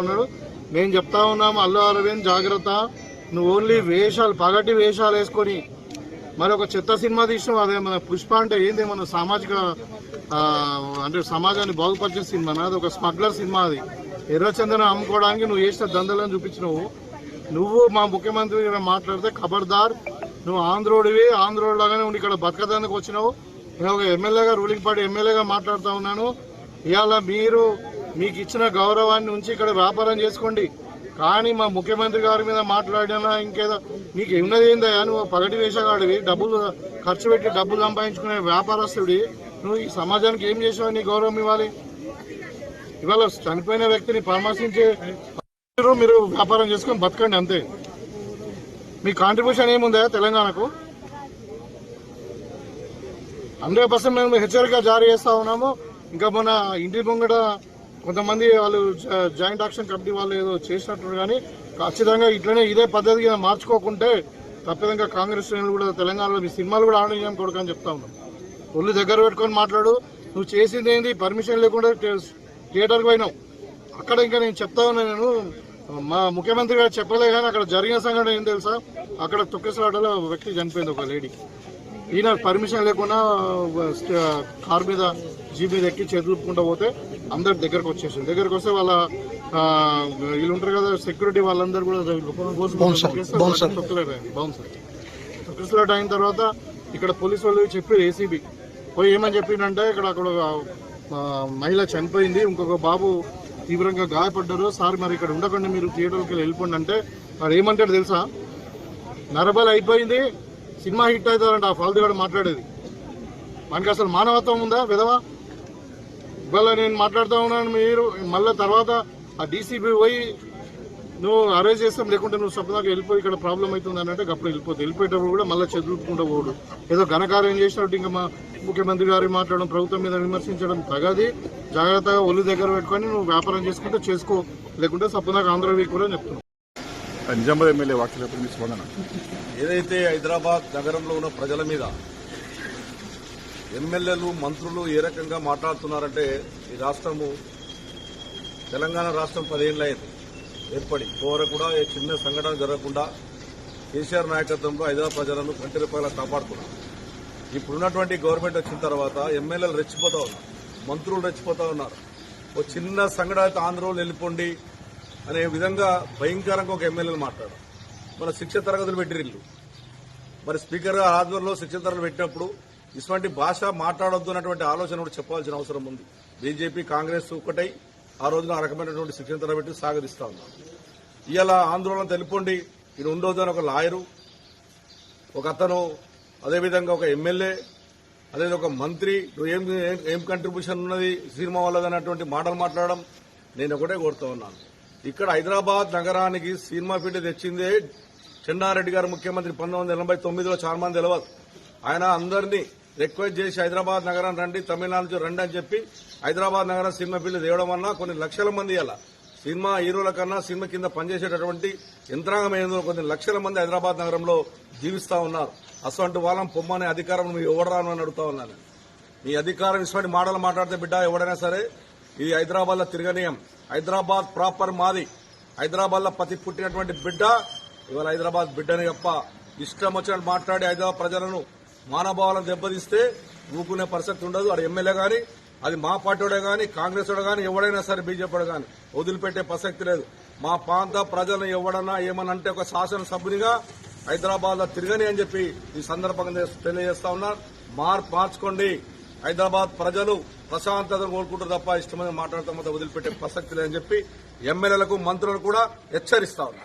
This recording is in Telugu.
ఉన్నాడు. మేము చెప్తా ఉన్నాము అల్లు అరవింద్ జాగ్రత్త. నువ్వు ఓన్లీ వేషాలు పగటి వేషాలు వేసుకొని మరి ఒక చెత్త సినిమా తీసినావు అదే మన పుష్ప అంటే ఏంది? మన సామాజిక అంటే సమాజాన్ని బాగుపరిచే సినిమా అది ఒక స్మగ్లర్ సినిమా అది. ఎర్రచందనం అమ్ముకోవడానికి నువ్వు చేసిన దందలను చూపించినావు. నువ్వు మా ముఖ్యమంత్రి మాట్లాడితే ఖబర్దార్. నువ్వు ఆంధ్రోడివి ఆంధ్రోడ్ లాగానే ఉండి ఇక్కడ బతకదానికి వచ్చినావు. నేను ఒక ఎమ్మెల్యేగా రూలింగ్ పార్టీ ఎమ్మెల్యేగా మాట్లాడుతూ ఉన్నాను. ఇవాళ మీరు మీకు ఇచ్చిన గౌరవాన్ని ఉంచి ఇక్కడ వ్యాపారం చేసుకోండి. కానీ మా ముఖ్యమంత్రి గారి మీద మాట్లాడినా ఇంకేదో నీకు ఉన్నది ఏందయ్యా నువ్వు పగటి వేషగాడివి డబ్బులు ఖర్చు పెట్టి డబ్బులు సంపాదించుకునే వ్యాపారస్తుడి నువ్వు ఈ సమాజానికి ఏం చేసావు? నీ గౌరవం ఇవ్వాలి. ఇవాళ చనిపోయిన వ్యక్తిని పరామర్శించే మీరు వ్యాపారం చేసుకొని బతకండి అంతే. మీ కాంట్రిబ్యూషన్ ఏముందా తెలంగాణకు? హండ్రెడ్ పర్సెంట్ మేము హెచ్చరిక జారీ చేస్తా ఉన్నాము. ఇంకా మన ఇంటి ముంగట కొంతమంది వాళ్ళు జాయింట్ యాక్షన్ కమిటీ వాళ్ళు ఏదో చేసినట్టు కానీ ఖచ్చితంగా ఇట్లనే ఇదే పద్ధతిగా మార్చుకోకుంటే తప్పిదంగా కాంగ్రెస్ శ్రేణులు కూడా తెలంగాణలో మీ సినిమాలు కూడా ఆడనీయం కొడుకు అని చెప్తా ఉన్నాం. ఒళ్ళు దగ్గర పెట్టుకొని మాట్లాడు. నువ్వు చేసింది ఏంటి పర్మిషన్ లేకుండా థియేటర్కి పోయినావు. అక్కడ ఇంకా నేను చెప్తా ఉన్నా నేను. మా ముఖ్యమంత్రి గారు చెప్పలే కానీ అక్కడ జరిగిన సంఘటన ఏం తెలుసా? అక్కడ తొక్కేసలాటలో వ్యక్తి చనిపోయింది ఒక లేడీ. ఈయన పర్మిషన్ లేకుండా కార్ మీద జీప్ మీద ఎక్కి చేతులుపుకుంటూ పోతే అందరి దగ్గరకు వచ్చేసింది దగ్గరకు వస్తే వాళ్ళ వీళ్ళు ఉంటారు కదా సెక్యూరిటీ వాళ్ళందరూ కూడా తొక్కిసలాట అయిన తర్వాత ఇక్కడ పోలీసు వాళ్ళు చెప్పారు ఏసీబీ పోయి ఏమని చెప్పిండంటే ఇక్కడ అక్కడ మహిళ చనిపోయింది ఇంకొక బాబు తీవ్రంగా గాయపడ్డారు. సార్ మరి ఇక్కడ ఉండకుండా మీరు థియేటర్కి వెళ్ళి వెళ్ళిపోండి అంటే వాడు ఏమంటాడు తెలుసా? నరబల్ అయిపోయింది సినిమా హిట్ అవుతారంట ఆ ఫాల్తీ కూడా మాట్లాడేది. మనకి అసలు మానవత్వం ఉందా విధవా? ఇవాళ నేను మాట్లాడుతూ ఉన్నాను మీరు మళ్ళీ తర్వాత ఆ డీసీబీ పోయి నువ్వు అరేంజ్ చేస్తాం లేకుంటే నువ్వు సొప్పదాకా వెళ్ళిపోయి ఇక్కడ ప్రాబ్లం అవుతుంది అని అంటే అప్పుడు వెళ్ళిపోతుంది వెళ్ళిపోయేటప్పుడు కూడా మళ్ళీ చదువుకుంటూ పోడు. ఏదో ఘనకార్యం చేసినట్టు ఇంకా మా ముఖ్యమంత్రి గారు మాట్లాడడం ప్రభుత్వం మీద విమర్శించడం తగది. జాగ్రత్తగా ఒళ్ళు దగ్గర పెట్టుకొని నువ్వు వ్యాపారం చేసుకుంటే చేసుకో లేకుంటే సప్పదాకా ఆంధ్ర వీక్ కూడా చెప్తున్నావు నిజామాబాద్ ఎమ్మెల్యే వాక్యలపై మీ స్పందన? ఏదైతే హైదరాబాద్ నగరంలో ఉన్న ప్రజల మీద ఎమ్మెల్యేలు మంత్రులు ఏ రకంగా మాట్లాడుతున్నారంటే ఈ రాష్ట్రము తెలంగాణ రాష్ట్రం పదేళ్ళైంది ఏర్పడి కోర కూడా ఏ చిన్న సంఘటన జరగకుండా కేసీఆర్ నాయకత్వంలో హైదరాబాద్ ప్రజలను కంటి రూపాయల కాపాడుకున్నారు. ఇప్పుడున్నటువంటి గవర్నమెంట్ వచ్చిన తర్వాత ఎమ్మెల్యేలు రెచ్చిపోతా ఉన్నారు మంత్రులు రెచ్చిపోతా ఉన్నారు. ఓ చిన్న సంఘటన అయితే ఆంధ్రలో వెళ్ళిపోండి అనే విధంగా భయంకరంగా ఒక ఎమ్మెల్యేలు మాట్లాడారు. మన శిక్ష తరగతులు పెట్టిరిల్లు మరి స్పీకర్ గారు ఆధ్వర్యంలో శిక్షణ తరగతులు పెట్టినప్పుడు ఇటువంటి భాష మాట్లాడొద్దు అన్నటువంటి ఆలోచన కూడా చెప్పాల్సిన అవసరం ఉంది. బీజేపీ కాంగ్రెస్ ఒకటై ఆ రోజున ఆ రకమైనటువంటి శిక్షణ తరగతి సాగరిస్తా ఉన్నాం ఇలా ఆందోళన తెలిపండి ఈయన ఉండొద్దు అని ఒక లాయరు ఒక అతను అదేవిధంగా ఒక ఎమ్మెల్యే అదే ఒక మంత్రి నువ్వు ఏం ఏం- ఏం కంట్రిబ్యూషన్ ఉన్నది సినిమా వాళ్ళది అన్నటువంటి మాటలు మాట్లాడడం నేను ఒకటే కోరుతా ఉన్నాను. ఇక్కడ హైదరాబాద్ నగరానికి సినిమా ఫీల్డ్ తెచ్చిందే చెన్నారెడ్డి గారు ముఖ్యమంత్రి. పంతొమ్మిది వందల ఎనభై తొమ్మిదిలో చాలా మంది తెలియదు ఆయన అందరినీ రిక్వెస్ట్ చేసి హైదరాబాద్ నగరం రండి తమిళనాడు నుంచి రండి అని చెప్పి హైదరాబాద్ నగరం సినిమా ఫీల్డ్ తేవడం వల్ల కొన్ని లక్షల మంది ఇలా సినిమా హీరోల కన్నా సినిమా కింద పనిచేసేటటువంటి యంత్రాంగం ఏందో కొన్ని లక్షల మంది హైదరాబాద్ నగరంలో జీవిస్తా ఉన్నారు. అసలు వాళ్ళం పొమ్మనే అధికారం నువ్వు ఎవడరాను అని అడుగుతా ఉన్నాను. మీ అధికారం ఇటువంటి మాటలు మాట్లాడితే బిడ్డ ఎవడైనా సరే ఇది హైదరాబాద్లో తిరగనీయం. హైదరాబాద్ ప్రాపర్ మాది. హైదరాబాద్లో పతి పుట్టినటువంటి బిడ్డ ఇవాళ హైదరాబాద్ బిడ్డని తప్ప ఇష్టం వచ్చినట్టు మాట్లాడి హైదరాబాద్ ప్రజలను మానభావాలను దెబ్బతీస్తే ఊకునే పరిస్థితి ఉండదు. అది ఎమ్మెల్యే కానీ అది మా పార్టీడే కానీ కాంగ్రెస్ కానీ ఎవడైనా సరే బీజేపీ కానీ వదిలిపెట్టే ప్రసక్తి లేదు. మా ప్రాంత ప్రజలను ఎవడన్నా ఏమన్నా అంటే ఒక శాసనసభ్యునిగా హైదరాబాద్లో తిరగని అని చెప్పి ఈ సందర్భంగా తెలియజేస్తా ఉన్నారు మార్పు మార్చుకోండి. హైదరాబాద్ ప్రజలు ప్రశాంతతను కోరుకుంటారు తప్ప ఇష్టమైన మాట్లాడతాం వదిలిపెట్టే ప్రసక్తి లేదని చెప్పి ఎమ్మెల్యేలకు మంత్రులను కూడా హెచ్చరిస్తా ఉన్నారు.